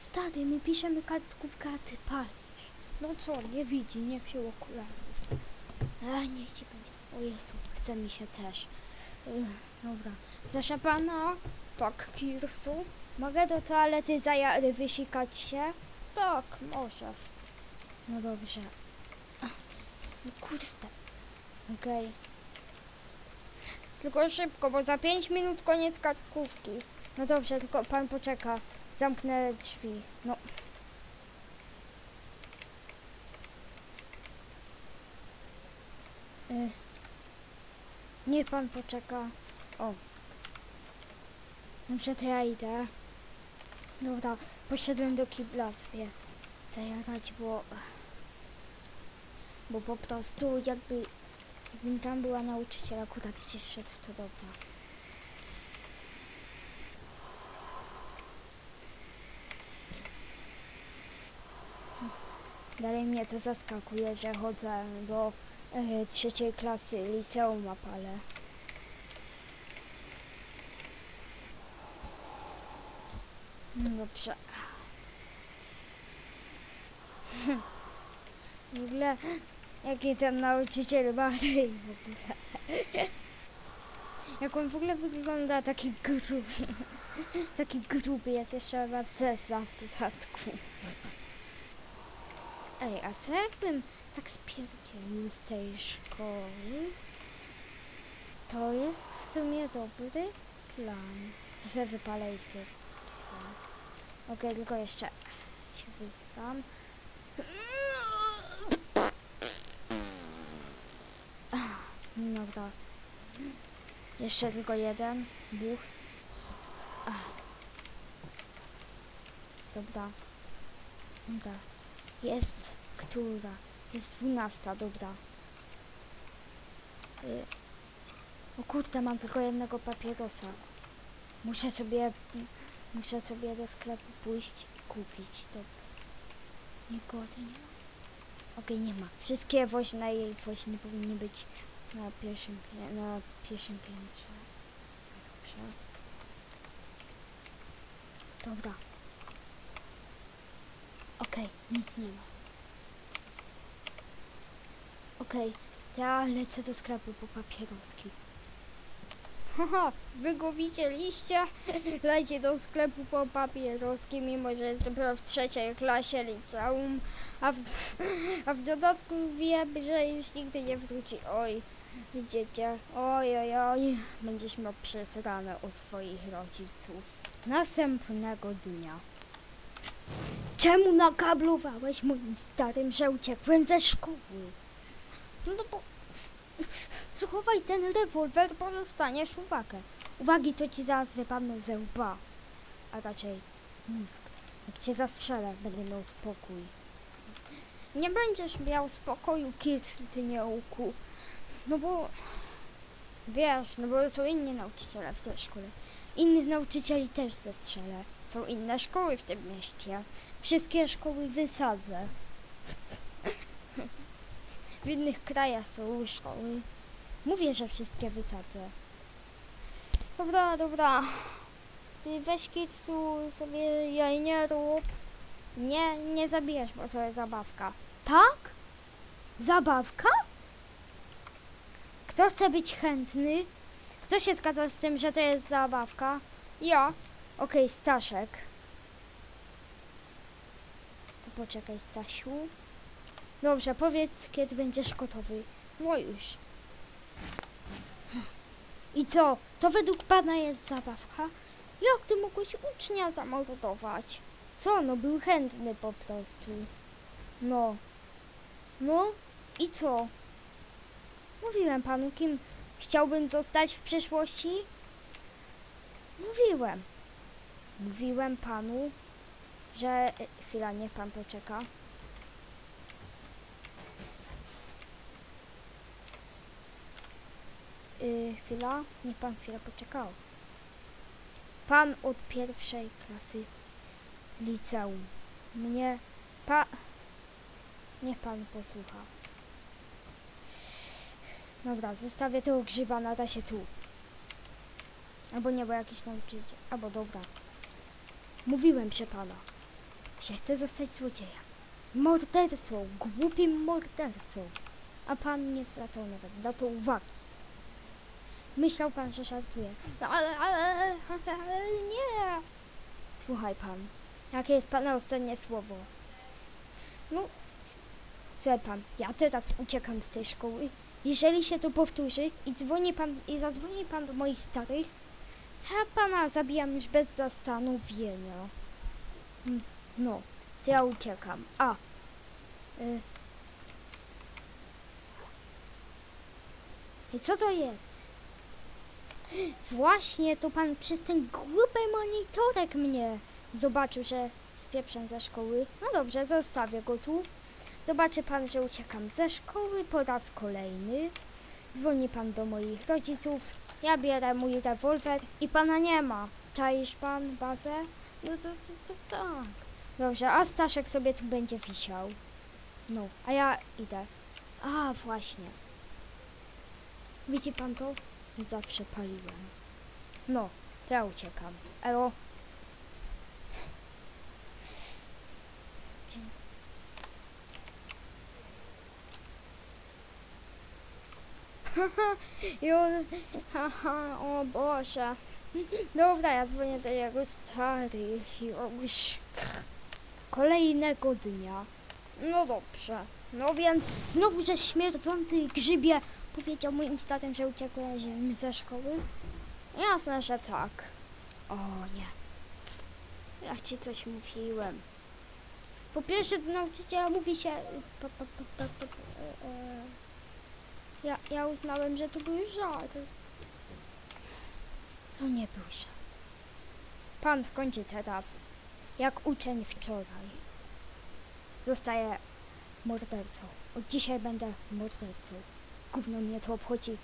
Stary, my piszemy kartkówkę, a ty palisz. No co, nie widzi, nie wziął okularów. A, niech ci będzie. O Jezu, chce mi się też. Dobra. Proszę pana? Tak, Kirsu? Mogę do toalety zaja- wysikać się? Tak, może. No dobrze. No kurde. Okej. Tylko szybko, bo za 5 minut koniec kartkówki. No dobrze, tylko pan poczeka. Zamknę drzwi. No. Y. Niech pan poczeka. O. Dobrze, to ja idę. Dobra, poszedłem do kibla sobie zajadać, bo... Bo po prostu jakby... Jakbym tam była nauczyciel akurat gdzieś szedł, to dobra. Dalej mnie to zaskakuje, że chodzę do e, trzeciej klasy liceum Apale. No dobrze. W ogóle, jaki ten nauczyciel bardziej w ogóle. Jak on w ogóle wygląda taki gruby. Taki gruby jest jeszcze cesa w dodatku. Ej, a co jakbym tak spierdzielił z tej szkoły? To jest w sumie dobry plan. Co sobie wypalę i. Okej, tylko jeszcze się wyspam. Dobra. Jeszcze tylko jeden. Buch. Dobra. Dobra. Jest która? Jest dwunasta, dobra. Y o kurde, mam tylko jednego papierosa. Muszę sobie, muszę sobie do sklepu pójść i kupić. Dobra. Nikogo nie ma. Okej, nie ma. Wszystkie woźne i woźni powinny być na pierwszym, pie- na pierwszym piętrze. Dobrze. Dobra. Okej, nic nie ma. Okej, ja lecę do sklepu po papieroski. Haha, wy go widzieliście? Lecie do sklepu po papieroski, mimo że jest dopiero w trzeciej klasie liceum, a w, a w dodatku wiem, że już nigdy nie wróci. Oj, widzicie, oj, oj, oj, będziesz miał przesrane u swoich rodziców. Następnego dnia. Czemu nakablowałeś moim starym, że uciekłem ze szkoły? No bo schowaj ten rewolwer, bo dostaniesz uwagę. Uwagi to ci zaraz wypadną ze łba, a raczej mózg. Jak cię zastrzelę, będę miał spokój. Nie będziesz miał spokoju, Kirt, ty nieuku. No bo, wiesz, no bo są inni nauczyciele w tej szkole. Innych nauczycieli też zestrzelę. Są inne szkoły w tym mieście. Wszystkie szkoły wysadzę. W innych krajach są szkoły. Mówię, że wszystkie wysadzę. Dobra, dobra. Ty weź Kitsu sobie jaj nie rób. Nie, nie zabijesz, bo to jest zabawka. Tak? Zabawka? Kto chce być chętny? Kto się zgadza z tym, że to jest zabawka? Ja. Okej, Staszek. To poczekaj, Stasiu. Dobrze, powiedz, kiedy będziesz gotowy. No już. I co? To według pana jest zabawka? Jak ty mogłeś ucznia zamordować? Co? No był chętny po prostu. No. No? I co? Mówiłem panu, kim chciałbym zostać w przyszłości? Mówiłem. Mówiłem panu, że... e, Chwila, niech pan poczeka. Yy, chwila, niech pan chwilę poczekał. Pan od pierwszej klasy liceum. Mnie pa... Niech pan posłucha. Dobra, zostawię tego grzyba na razie tu. Albo nie, bo jakiś nauczyciel. Albo dobra. Mówiłem przy pana. że chcę zostać złodziejem. Mordercą, głupim mordercą. A pan nie zwracał nawet na to uwagi. Myślał pan, że żartuję. No ale, ale, ale nie. Słuchaj pan, jakie jest pana ostatnie słowo? No, słuchaj pan, ja teraz uciekam z tej szkoły. Jeżeli się to powtórzy i dzwoni pan i zadzwoni pan do moich starych, ja pana zabijam już bez zastanowienia. No, to ja uciekam. A. Y. I co to jest? Właśnie, to pan przez ten głupi monitorek mnie zobaczył, że spieprzam ze szkoły. No dobrze, zostawię go tu. Zobaczy pan, że uciekam ze szkoły po raz kolejny. Dzwoni pan do moich rodziców. Ja bierę mój rewolwer i pana nie ma. Czaisz pan bazę? No to, to, to tak. Dobrze, a Staszek sobie tu będzie wisiał. No, a ja idę. A, właśnie. Widzi pan to? Zawsze paliłem. No, to ja uciekam. Elo. Dzień. Już, haha, o Boże. Dobra, ja dzwonię do jego starych już kolejnego dnia. No dobrze. No więc znowu, że śmierdzący grzybie powiedział moim starym, że uciekłem ze szkoły? Jasne, że tak. O nie. Ja ci coś mówiłem. Po pierwsze do nauczyciela mówi się... E, e. Ja, ja uznałem, że to był żart. To nie był żart. Pan skończy teraz, jak uczeń wczoraj. Zostaję mordercą. Od dzisiaj będę mordercą. Gówno mnie to obchodzi,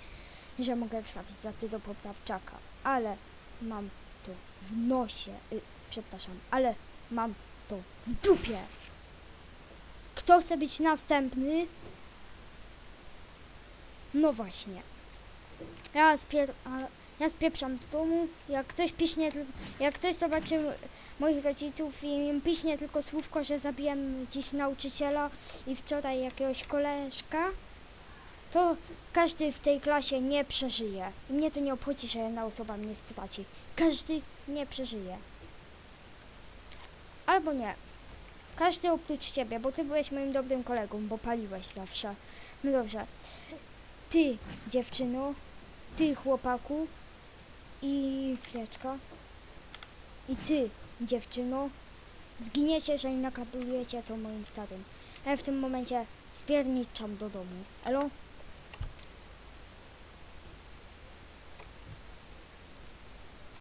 że mogę wstawić za ty do poprawczaka, ale mam to w nosie. Y, przepraszam, ale mam to w dupie. Kto chce być następny? No właśnie. Ja, spier- ja spieprzam do domu. Jak ktoś piśnie, jak ktoś zobaczy moich rodziców i im piśnie tylko słówko, że zabiłem dziś nauczyciela i wczoraj jakiegoś koleżka, to każdy w tej klasie nie przeżyje. I mnie to nie obchodzi, że jedna osoba mnie straci. Każdy nie przeżyje. Albo nie. Każdy oprócz ciebie, bo ty byłeś moim dobrym kolegą, bo paliłeś zawsze. No dobrze. Ty, dziewczyno, ty, chłopaku i chwileczka. I ty, dziewczyno, zginiecie, jeżeli nakadujecie to moim starym. Ja w tym momencie spierniczam do domu. Elo?